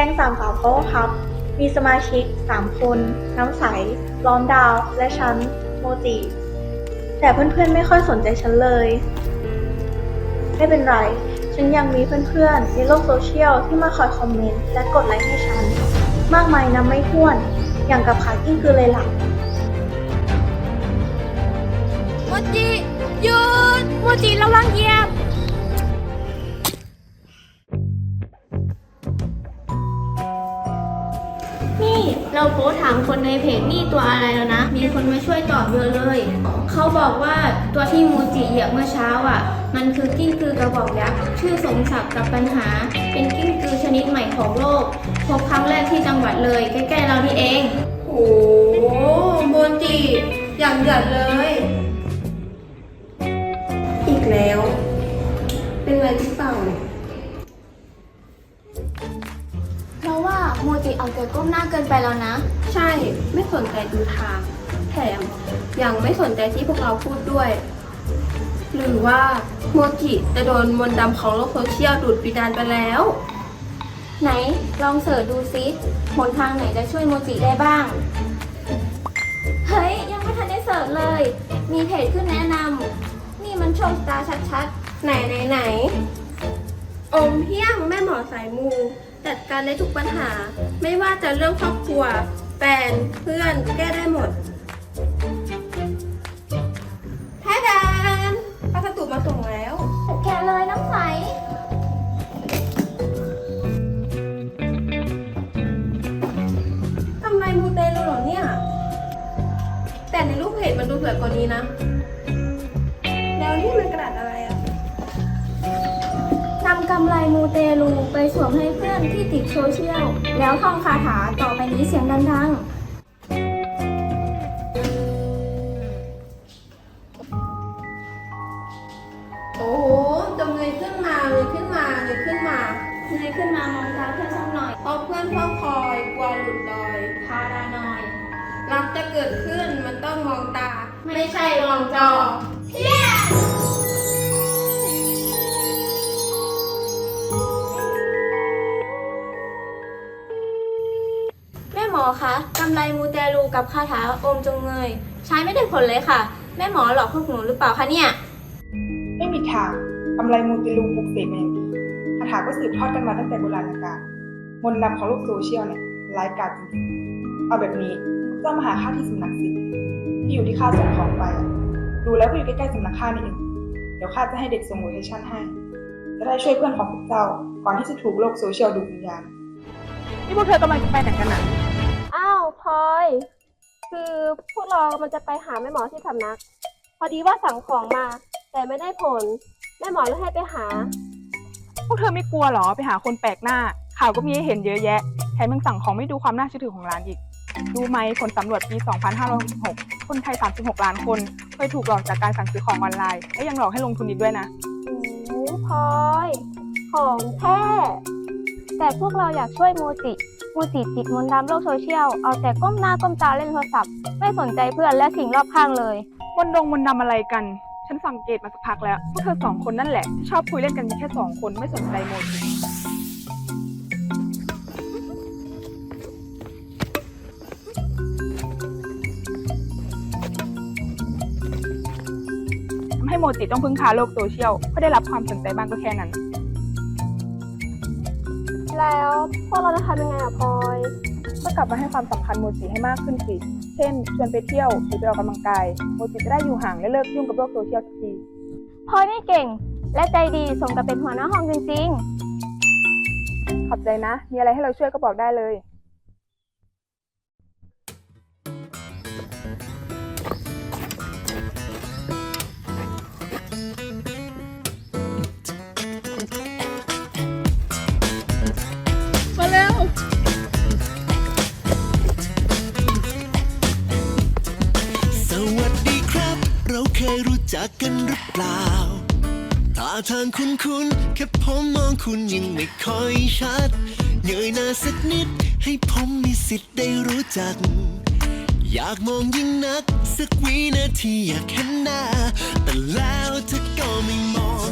ก๊งสามสาว Power Cup มีสมาชิก 3 คน น้ำใสร้อนดาว และฉัน โมจิ แต่เพื่อนๆไม่ค่อยสนใจฉันเลย ไม่เป็นไร ฉันยังมีเพื่อนๆ ในโลกโซเชียลที่มาคอยคอมเมนต์และกดไลค์ให้ฉัน มากมายนับไม่ถ้วน อย่างกับขากิ้งคือเลยหล่ะโมจิหยุดโมจิระวังเหยียบ เราโพสถามคนในเพจนี่ตัวอะไรแล้วนะ มีคนมาช่วยตอบเยอะเลย เขาบอกว่าตัวที่โมจิเหยียบเมื่อเช้าอะ มันคือกิ้งกือกระบอกยักษ์ชื่อสมศักดิ์กับปัญหา เป็นกิ้งกือชนิดใหม่ของโลก พบครั้งแรกที่จังหวัดเลยใกล้ๆเรานี่เอง โอ้โหโมจิอย่างเดือดเลย อีกแล้ว เป็นไรหรือเปล่าเนี่ยเรา เอาแต่ก้มหน้าเกินไปแล้วนะ ใช่ไม่สนใจดูทาง แถมยังไม่สนใจที่พวกเราพูดด้วย หรือว่าโมจิจะโดนมนต์ดำของโลกโซเชียลดูดวิญญาณไปแล้ว ไหนลองเสิร์ชดูซิหนทางไหนจะช่วยโมจิได้บ้าง เฮ้ย ยังไม่ทันได้เสิร์ชเลย มีเพจขึ้นแนะนำนี่มันโชคตาชัดไหนไหนไหนอมเพียงแม่หมอสายมู จัดการได้ทุกปัญหา ไม่ว่าจะเรื่องครอบครัว แฟน เพื่อน แก้ได้หมดแท้ดานพัสดุมาส่งแล้วๆแกะเลยน้ำใส ทำไมมูเตลูเหรอเนี่ย แต่ในรูปเพจมันดูสวยกว่านี้นะ แล้วนี่มันกระดาษอะไรอะ นำกำไรมูเตลูไปสวมให้เพื่อนที่ติดโซเชียล แล้วท่องคาถาต่อไปนี้เสียงดังโอ้โหจำเลยขึ้นมาเลยขึ้นมาเลยขึ้นมาๆเงยขึ้นมามองตาเพื่อนสักหน่อยเพราะเพื่อนเฝ้าคอยกลัวหลุดลอย พาราหน่อยรักจะเกิดขึ้นมันต้องมองตา ไม่ใช่มองจอแม่ห คะกำไรมูเตลูกับคาถาโอมจงเงย ใช้ไม่ได้ผลเลยค่ะ แม่หมอหลอกพวกหนูหรือเปล่าคะเนี่ย ไม่มีทางกำไรมูติลูปลุกเสกมาอย่างดีคาถาก็สืบทอดกันมาตั้งแต่โบราณกาลมนต์ดำของโลกโซเชียลเนี่ยร้ายกาจจริงๆเอาแบบนี้เจ้ามาหาข้าที่สำนักสิที่อยู่ที่ข้าส่งของไปอะดูแล้วก็อยู่ใกล้ๆสำนักข้านี่เองเดี๋ยวข้าจะให้เด็กส่งโลเคชั่นให้จะได้ช่วยเพื่อนของพวกเจ้าก่อนที่จะถูกโลกโซเชียลดูดวิญญาณนี่พวกเธอกำลังจะไปไหนกันน่ะอ้าว พลอย คือพวกเรามันจะไปหาแม่หมอที่สำนัก พอดีว่าสั่งของมา แต่ไม่ได้ผล แม่หมอเลยให้ไปหา พวกเธอไม่กลัวเหรอไปหาคนแปลกหน้า ข่าวก็มีให้เห็นเยอะแยะแถมยังสั่งของไม่ดูความน่าเชื่อถือของร้านอีกรู้ไหมผลสำรวจปี 2566 คนไทย 36 ล้านคนเคยถูกหลอกจากการสั่งซื้อของออนไลน์ และยังหลอกให้ลงทุนอีกด้วยนะโอ้พลอย ของแท้แต่พวกเราอยากช่วยโมจิ โมจิติดมนต์ดำโลกโซเชียล เอาแต่ก้มหน้าก้มตาเล่นโทรศัพท์ ไม่สนใจเพื่อนและสิ่งรอบข้างเลย มนต์ดงมนต์ดำอะไรกัน ฉันสังเกตมาสักพักแล้วพวกเธอสองคนนั่นแหละที่ชอบคุยเล่นกันมีแค่สองคนไม่สนใจโมจิทำให้โมจิต้องพึ่งพาโลกโซเชียลเพื่อได้รับความสนใจบ้างก็แค่นั้น แล้วพวกเราจะทำยังไงอะพลอย ก็กลับมาให้ความสำคัญโมจิให้มากขึ้นสิ เช่น ชวนไปเที่ยวหรือไปออกกำลังกาย โมจิจะได้อยู่ห่างและเลิกยุ่งกับโลกโซเชียลสักทีพลอยนี่เก่ง และใจดีสมกับเป็นหัวหน้าห้องจริงๆ ขอบใจนะ มีอะไรให้เราช่วยก็บอกได้เลย จากกันหรือเปล่าท่าทางคุณคุณแค่ผมมองคุณยังไม่ค่อยชัดเงยหน้าสักนิด ให้ผมมีสิทธิ์ได้รู้จัก อยากมองยิ่งนัก สักวินาทีอยากเห็นหน้า แต่แล้วเธอก็ไม่มอง